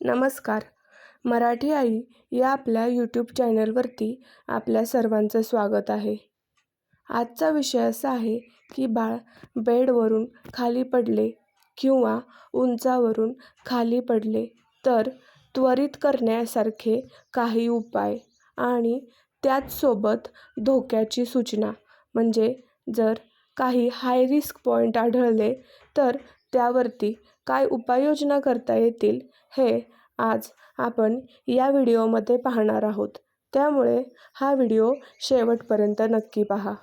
नमस्कार. मराठी आई या आपल्या यूट्यूब चॅनलवरती आपल्या सर्वांचं स्वागत आहे. आजचा विषय असा आहे की बाळ बेडवरून खाली पडले किंवा उंचावरून खाली पडले तर त्वरित करण्यासारखे काही उपाय आणि त्याचसोबत धोक्याची सूचना. म्हणजे जर काही हाय रिस्क पॉईंट आढळले तर त्यावरती काय उपाययोजना करता येतील हे आज आपण या व्हिडिओमध्ये पाहणार आहोत. त्यामुळे हा व्हिडिओ शेवटपर्यंत नक्की पहा.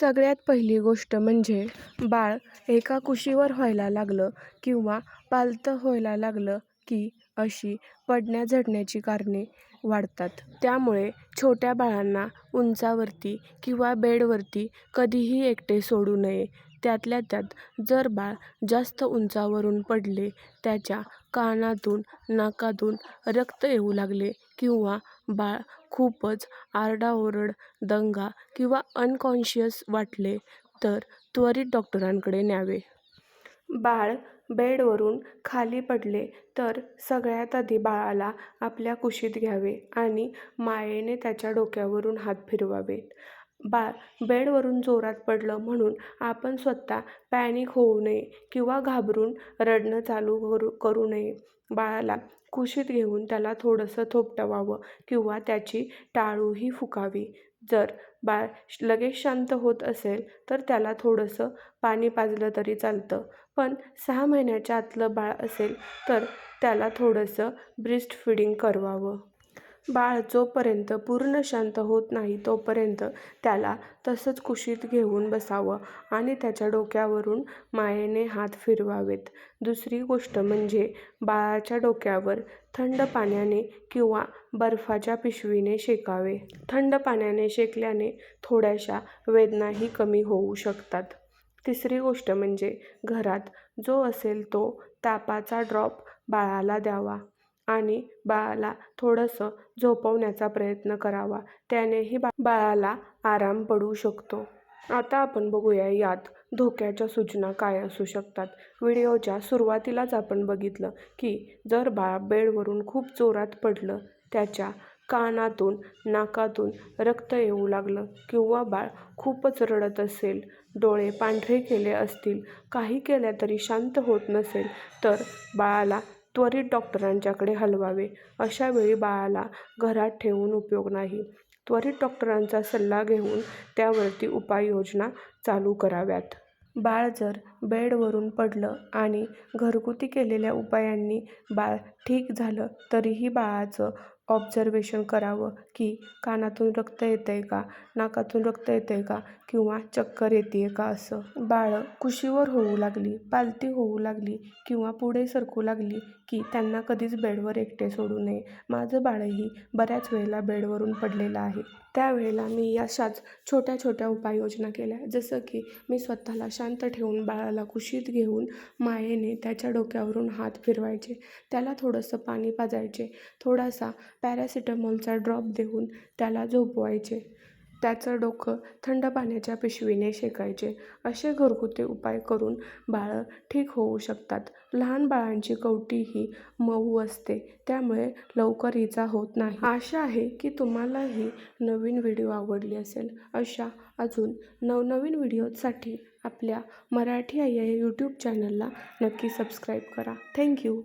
सगळ्यात पहिली गोष्ट म्हणजे बाळ एका कुशीवर व्हायला लागलं किंवा पालतं व्हायला लागलं की अशी पडण्या झडण्याची कारणे वाढतात. त्यामुळे छोट्या बाळांना उंचावरती किंवा बेडवरती कधीही एकटे सोडू नये. त्यातल्या त्यात जर बाळ जास्त उंचावरून पडले त्याच्या कानातून नाकातून रक्त येऊ लागले किंवा बाळ खूपच आरडाओरड दंगा किंवा अनकॉन्शियस वाटले तर त्वरित डॉक्टरांकडे न्यावे. बाळ बेडवरून खाली पडले तर सगळ्यात आधी बाळाला आपल्या कुशीत घ्यावे आणि मायेने त्याच्या डोक्यावरून हात फिरवावेत. बाळ बेडवरून जोरात पडलं म्हणून आपण स्वतः पॅनिक होऊ नये किंवा घाबरून रडणं चालू करू करू नये. बाळाला कुशीत घेऊन त्याला थोडंसं थोपटवावं किंवा त्याची टाळूही फुकावी. जर बाळ लगेच शांत होत असेल तर त्याला थोडंसं पाणी पाजलं तरी चालतं. पण सहा महिन्याच्या आतलं बाळ असेल तर त्याला थोडंसं ब्रिस्ट फिडिंग करवावं. बाळ जोपर्यंत पूर्ण शांत होत नाही तोपर्यंत त्याला तसंच कुशीत घेऊन बसावं आणि त्याच्या डोक्यावरून मायेने हात फिरवावेत. दुसरी गोष्ट म्हणजे बाळाच्या डोक्यावर थंड पाण्याने किंवा बर्फाच्या पिशवीने शेकावे. थंड पाण्याने शेकल्याने थोड्याशा वेदनाही कमी होऊ शकतात. तिसरी गोष्ट म्हणजे घरात जो असेल तो तापाचा ड्रॉप बाळाला द्यावा. आणि बाळाला थोडंसं झोपवण्याचा प्रयत्न करावा. त्यानेही बा बाळाला आराम पडू शकतो. आता आपण बघूया यात धोक्याच्या सूचना काय असू शकतात. व्हिडिओच्या सुरुवातीलाच आपण बघितलं की जर बाळ बेडवरून खूप जोरात पडलं त्याच्या कानातून नाकातून रक्त येऊ लागलं किंवा बाळ खूपच रडत असेल डोळे पांढरे केले असतील काही केल्या तरी शांत होत नसेल तर बाळाला त्वरित डॉक्टरांच्याकडे हलवावे. अशा वेळी बाळाला घरात ठेवून उपयोग नाही. त्वरित डॉक्टरांचा सल्ला घेऊन त्यावरती उपाययोजना चालू कराव्यात. बाळ जर बेडवरून पडलं आणि घरगुती केलेल्या उपायांनी बाळ ठीक झालं तरीही बाळाचं ऑब्झर्वेशन करावं की कानातून रक्त येतं आहे का? नाकातून रक्त येतं आहे का? किंवा चक्कर येते आहे का असं? बाळं कुशीवर होऊ लागली पालती होऊ लागली किंवा पुढे सरकू लागली की त्यांना कधीच बेडवर एकटे सोडू नये. माझं बाळही बऱ्याच वेळेला बेडवरून पडलेलं आहे. त्यावेळेला मी अशाच छोट्या छोट्या उपाययोजना केल्या. जसं की मी स्वतःला शांत ठेवून बाळाला कुशीत घेऊन मायेने त्याच्या डोक्यावरून हात फिरवायचे. त्याला थोडंसं पाणी पाजायचे. थोडासा पॅरासिटामॉलचा ड्रॉप देऊन त्याला झोपवायचे. त्याचं डोकं थंड पाण्याच्या पिशवीने शेकायचे. असे घरगुती उपाय करून बाळं ठीक होऊ शकतात. लहान बाळांची कवटी ही मऊ असते. त्यामुळे लवकर इजा होत नाही. आशा आहे की तुम्हालाही नवीन व्हिडिओ आवडली असेल. अशा अजून नवनवीन व्हिडिओसाठी आपल्या मराठी आई या यूट्यूब चॅनलला नक्की सबस्क्राईब करा. थँक्यू